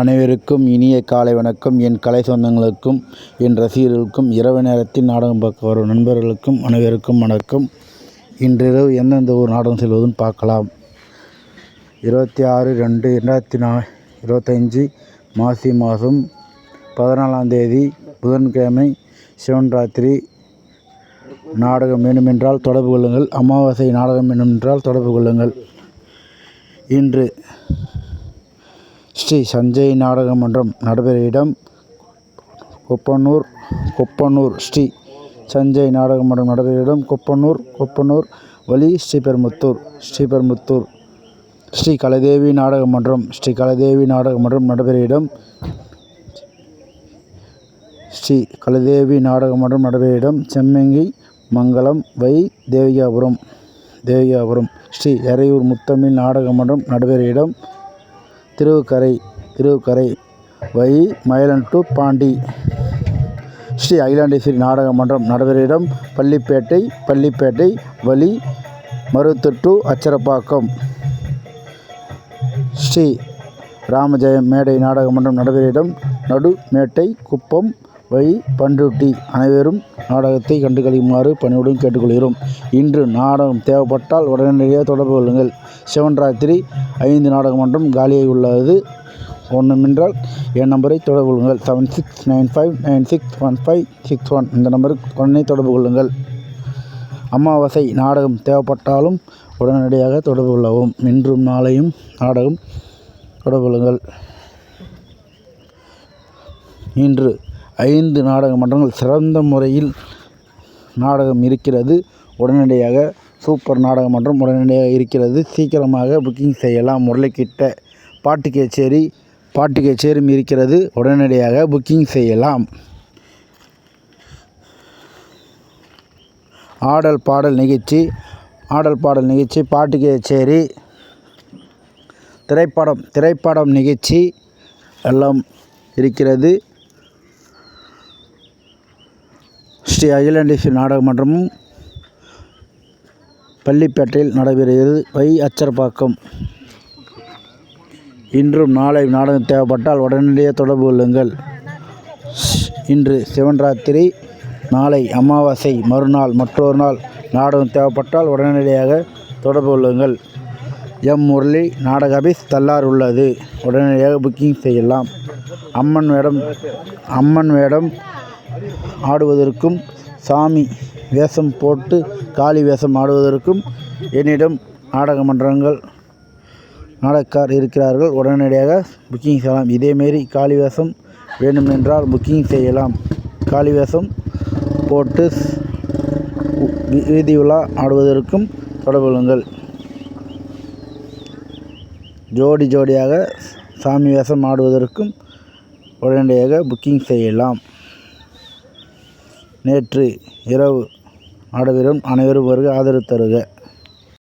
அனைவருக்கும் இனிய காலை வணக்கம். என் கலை சொந்தங்களுக்கும் என் ரசிகர்களுக்கும் இரவு நேரத்தில் நாடகம் பார்க்க வரும் நண்பர்களுக்கும் அனைவருக்கும் வணக்கம். இன்றிரவு எந்தெந்த ஊர் நாடகம் செல்வதுன்னு பார்க்கலாம். இருபத்தி ஆறு ரெண்டு ரெண்டாயிரத்தி நா இருபத்தஞ்சி மாசி மாதம் பதினாலாம் தேதி புதன்கிழமை சிவன் ராத்திரி நாடகம் வேண்டுமென்றால் தொடர்பு கொள்ளுங்கள். அமாவாசை நாடகம் வேண்டுமென்றால் தொடர்பு கொள்ளுங்கள். இன்று ஸ்ரீ சஞ்சய் நாடக மன்றம் நடைபெற இடம் கொப்பனூர் கொப்பனூர் ஸ்ரீ சஞ்சய் நாடக மன்றம் நடைபெற இடம் கொப்பனூர் கொப்பனூர் வழி ஸ்ரீபெருமுத்தூர் ஸ்ரீபெருமுத்தூர் ஸ்ரீ கலைதேவி நாடக மன்றம் ஸ்ரீ கலைதேவி நாடக மன்றம் நடைபெற இடம் ஸ்ரீ கலைதேவி நாடக மன்றம் நடைபெற இடம் செம்மங்கி மங்கலம் வை தேவிகாபுரம் தேவிகாபுரம் ஸ்ரீ எறையூர் முத்தமிழ் நாடக மன்றம் நடைபெற இடம் திருவுக்கரை திருவுக்கரை வை மயிலன் டு பாண்டி. ஸ்ரீ அகிலாண்டேஸ்வரி நாடக மன்றம் நடைபெற பள்ளிப்பேட்டை பள்ளிப்பேட்டை வழி மருத்துட்டு அச்சரப்பாக்கம். ஸ்ரீ ராமஜெயம் மேடை நாடக மன்றம் நடவரிடம் நடுமேட்டை குப்பம் வை பண்ருட்டி. அனைவரும் நாடகத்தை கண்டுகளிக்குமாறு பணிவுடன் கேட்டுக்கொள்கிறோம். இன்று நாடகம் தேவைப்பட்டால் உடனடியாக தொடர்பு கொள்ளுங்கள். சிவன் ராத்திரி ஐந்து நாடகம் மன்றம் காலியாக உள்ளது. ஒன்றுமென்றால் என் நம்பரை தொடர்பு கொள்ளுங்கள். Seven six nine five nine six one five six one இந்த நம்பருக்கு உடனே தொடர்பு கொள்ளுங்கள். அமாவாசை நாடகம் தேவைப்பட்டாலும் உடனடியாக தொடர்பு கொள்ளவும். இன்றும் நாளையும் நாடகம் தொடர்பு கொள்ளுங்கள். இன்று ஐந்து நாடக மன்றங்கள் சிறந்த முறையில் நாடகம் இருக்கிறது. உடனடியாக சூப்பர் நாடக மன்றம் உடனடியாக இருக்கிறது. சீக்கிரமாக புக்கிங் செய்யலாம். முரளிக்கிட்ட பாட்டு கச்சேரி பாட்டு கச்சேரியும் இருக்கிறது. உடனடியாக புக்கிங் செய்யலாம். ஆடல் பாடல் நிகழ்ச்சி ஆடல் பாடல் நிகழ்ச்சி பாட்டு கச்சேரி திரைப்படம் திரைப்படம் நிகழ்ச்சி எல்லாம் இருக்கிறது. ஸ்ரீ அகிலாண்டேஸ்வரி நாடக மன்றமும் பள்ளிப்பேட்டையில் நடைபெறுகிறது. வை அச்சர்பாக்கம் இன்றும் நாளை நாடகம் தேவைப்பட்டால் உடனடியாக தொடர்பு கொள்ளுங்கள். இன்று சிவன் ராத்திரி நாளை அமாவாசை. மறுநாள் மற்றொரு நாள் நாடகம் தேவைப்பட்டால் உடனடியாக தொடர்பு கொள்ளுங்கள். எம் முரளி நாடக ஆபீஸ் தள்ளார் உள்ளது. உடனடியாக புக்கிங் செய்யலாம். அம்மன் வேடம் அம்மன் வேடம் ஆடுவதற்கும் சாமி வேஷம் போட்டு காளி வேஷம் ஆடுவதற்கும் என்னிடம் நாடக மன்றங்கள் நாடகக்கார் இருக்கிறார்கள். உடனடியாக புக்கிங் செய்யலாம். இதேமாரி காளி வேஷம் வேண்டுமென்றால் புக்கிங் செய்யலாம். காளி வேஷம் போட்டு வீதி உலா ஆடுவதற்கும் தொடர்புள்ளுங்கள் ஜோடி ஜோடியாக சாமி வேஷம் ஆடுவதற்கும் உடனடியாக புக்கிங் செய்யலாம். நேற்று இரவு நடைபெறும் அனைவரும் வருக ஆதரவு தருக.